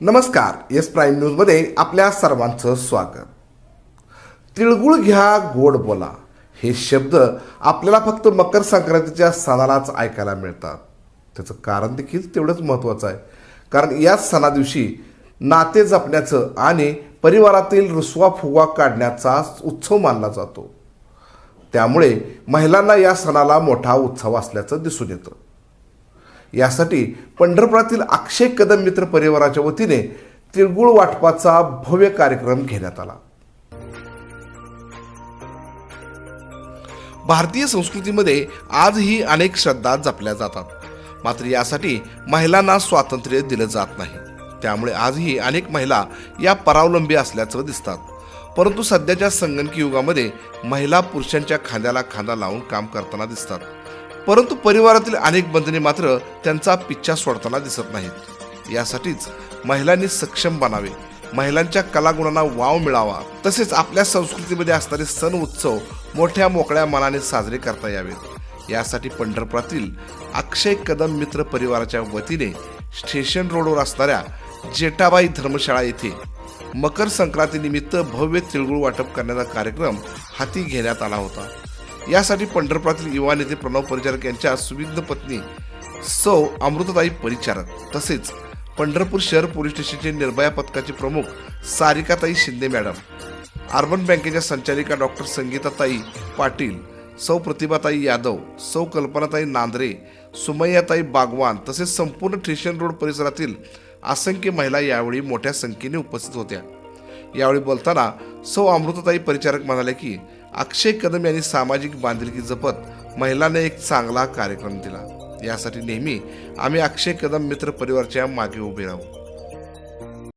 नमस्कार S prime न्यूजमध्ये आपल्या सर्वांचं स्वागत. तिळगुळ घ्या गोड बोला हे शब्द आपल्याला फक्त मकर संक्रांतीच्या सणालाच ऐकायला मिळतात. त्याचं कारण देखील तेवढंच महत्त्वाचं आहे. कारण या सणादिवशी नाते जपण्याचं आणि परिवारातील रुसवा फुगवा काढण्याचा उत्सव मानला जातो. त्यामुळे महिलांना या सणाला मोठा उत्सव असल्याचं दिसून येतं. यासाठी पंढरपुरातील अक्षय कदम मित्र परिवाराच्या वतीने तिळगुळ वाटपाचा भव्य कार्यक्रम घेण्यात आला. भारतीय संस्कृतीमध्ये आजही अनेक श्रद्धा जपल्या जातात. मात्र यासाठी महिलांना स्वातंत्र्य दिलं जात नाही. त्यामुळे आजही अनेक महिला या परावलंबी असल्याचं दिसतात. परंतु सध्याच्या संगणकी युगामध्ये महिला पुरुषांच्या खांद्याला खांदा लावून काम करताना दिसतात. परंतु परिवारातील अनेक बंधने मात्र त्यांचा पिच्छा सोडताना दिसत नाहीत. यासाठीच महिलांनी सक्षम बनावे महिलांच्या कलागुणांना वाव मिळावा तसेच आपल्या संस्कृतीमध्ये असणारे सण उत्सव मोठ्या मोकळ्या मनाने साजरे करता यावेत. यासाठी पंढरपुरातील अक्षय कदम मित्र परिवाराच्या वतीने स्टेशन रोडवर असणाऱ्या जेटाबाई धर्मशाळा येथे मकर संक्रांतीनिमित्त भव्य तिळगुळ वाटप करण्याचा कार्यक्रम हाती घेण्यात आला होता. यासाठी पंढरपुरातील युवा नेते प्रणव परिचारक यांच्या सुविध पत्नी सौ अमृतताई परिचारक तसेच पंढरपूर शहर पोलीस स्टेशनचे निर्भया पथकाचे प्रमुख सारिकाताई शिंदे मॅडम अर्बन बँकेच्या संचालिका डॉक्टर संगीताताई पाटील सौ प्रतिभाताई यादव सौ कल्पनाताई नांद्रे सुमय्याताई बागवान तसेच संपूर्ण स्टेशन रोड परिसरातील असंख्य महिला यावेळी मोठ्या संख्येने उपस्थित होत्या. यावेळी बोलताना सौ अमृतताई परिचारक म्हणाले की अक्षय कदम यांनी सामाजिक बांधिलकी जपत महिलांना एक चांगला कार्यक्रम दिला. यासाठी नेहमी आम्ही अक्षय कदम मित्र परिवारच्या मागे उभे राहू.